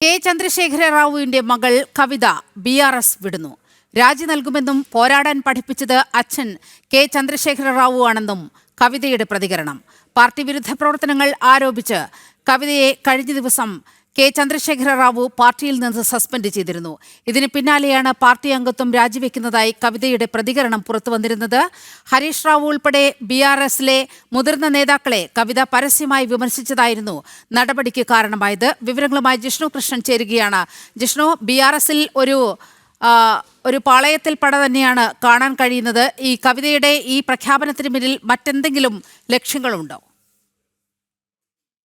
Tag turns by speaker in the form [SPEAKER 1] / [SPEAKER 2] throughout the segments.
[SPEAKER 1] K Chandrasekhara റാവുവിന്റെ മകൾ കവിത B R S വിടുന്നു. രാജി നൽകുമെന്നും പോരാടാൻ പഠിപ്പിച്ചത് അച്ഛൻ കെ ചന്ദ്രശേഖര റാവു ആണെന്നും കവിതയുടെ പ്രതികരണം. പാർട്ടി വിരുദ്ധ പ്രവർത്തനങ്ങൾ ആരോപിച്ച് കവിതയെ കഴിഞ്ഞ ദിവസം കെ ചന്ദ്രശേഖര റാവു പാർട്ടിയിൽ നിന്ന് സസ്പെൻഡ് ചെയ്തിരുന്നു. ഇതിന് പിന്നാലെയാണ് പാർട്ടി അംഗത്വം രാജിവെക്കുന്നതായി കവിതയുടെ പ്രതികരണം പുറത്തുവന്നിരുന്നത്. ഹരീഷ് റാവു ഉൾപ്പെടെ ബി ആർ എസിലെ മുതിർന്ന നേതാക്കളെ കവിത പരസ്യമായി വിമർശിച്ചതായിരുന്നു നടപടിക്ക് കാരണമായത്. വിവരങ്ങളുമായി ജിഷ്ണു കൃഷ്ണൻ ചേരുകയാണ്. ജിഷ്ണു ബി ആർ എസിൽ ഒരു ഒരു പാളയത്തിൽ പട തന്നെയാണ് കാണാൻ കഴിയുന്നത്. ഈ കവിതയുടെ ഈ പ്രഖ്യാപനത്തിന് പിന്നിൽ മറ്റെന്തെങ്കിലും ലക്ഷ്യങ്ങളുണ്ടോ?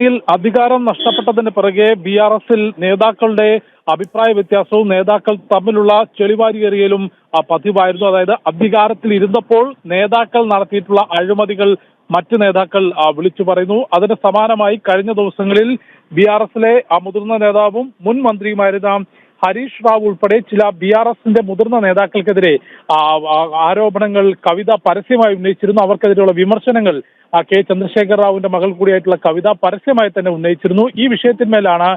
[SPEAKER 1] ിൽ
[SPEAKER 2] അധികാരം നഷ്ടപ്പെട്ടതിന് പിറകെ ബി ആർ എസിൽ നേതാക്കളുടെ അഭിപ്രായ വ്യത്യാസവും നേതാക്കൾ തമ്മിലുള്ള ചെളിവാരിയേറിയലും പതിവായിരുന്നു. അതായത് അധികാരത്തിൽ ഇരുന്നപ്പോൾ നേതാക്കൾ നടത്തിയിട്ടുള്ള അഴിമതികൾ മറ്റ് നേതാക്കൾ വിളിച്ചു പറയുന്നു. അതിന് സമാനമായി കഴിഞ്ഞ ദിവസങ്ങളിൽ ബി ആർ എസിലെ മുതിർന്ന നേതാവും മുൻ മന്ത്രിയുമായിരുന്ന ഹരീഷ് റാവു ഉൾപ്പെടെ ചില ബി ആർ എസിന്റെ മുതിർന്ന നേതാക്കൾക്കെതിരെ ആരോപണങ്ങൾ കവിത പരസ്യമായി ഉന്നയിച്ചിരുന്നു. അവർക്കെതിരെയുള്ള വിമർശനങ്ങൾ കെ ചന്ദ്രശേഖർ റാവുവിന്റെ മകൾ കൂടിയായിട്ടുള്ള കവിത പരസ്യമായി തന്നെ ഉന്നയിച്ചിരുന്നു. ഈ വിഷയത്തിന്മേലാണ്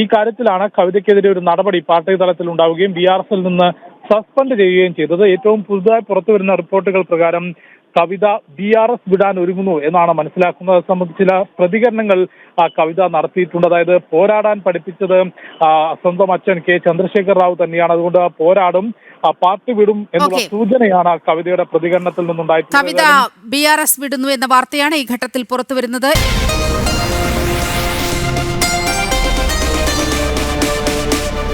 [SPEAKER 2] ഈ കാര്യത്തിലാണ് കവിതയ്ക്കെതിരെ ഒരു നടപടി പാർട്ടി തലത്തിൽ ഉണ്ടാവുകയും ബി ആർ എസിൽ നിന്ന് സസ്പെൻഡ് ചെയ്യുകയും ചെയ്തത്. ഏറ്റവും പുതുതായി പുറത്തുവരുന്ന റിപ്പോർട്ടുകൾ പ്രകാരം കവിത ബി ആർ എസ് വിടാൻ ഒരുങ്ങുന്നു എന്നാണ് മനസ്സിലാക്കുന്നത്. സംബന്ധിച്ച് ചില പ്രതികരണങ്ങൾ ആ കവിത നടത്തിയിട്ടുണ്ട്. അതായത് പോരാടാൻ പഠിപ്പിച്ചത് സ്വന്തം അച്ഛൻ കെ. ചന്ദ്രശേഖർ റാവു തന്നെയാണ്. അതുകൊണ്ട് പോരാടും ആ, പാർട്ടി വിടും എന്നുള്ള സൂചനയാണ് ആ കവിതയുടെ പ്രതികരണത്തിൽ നിന്നുണ്ടായിട്ടുള്ളത്.
[SPEAKER 1] കവിത ബി ആർ എസ് വിടുന്നു എന്ന വാർത്തയാണ് ഈ ഘട്ടത്തിൽ പുറത്തുവരുന്നത്.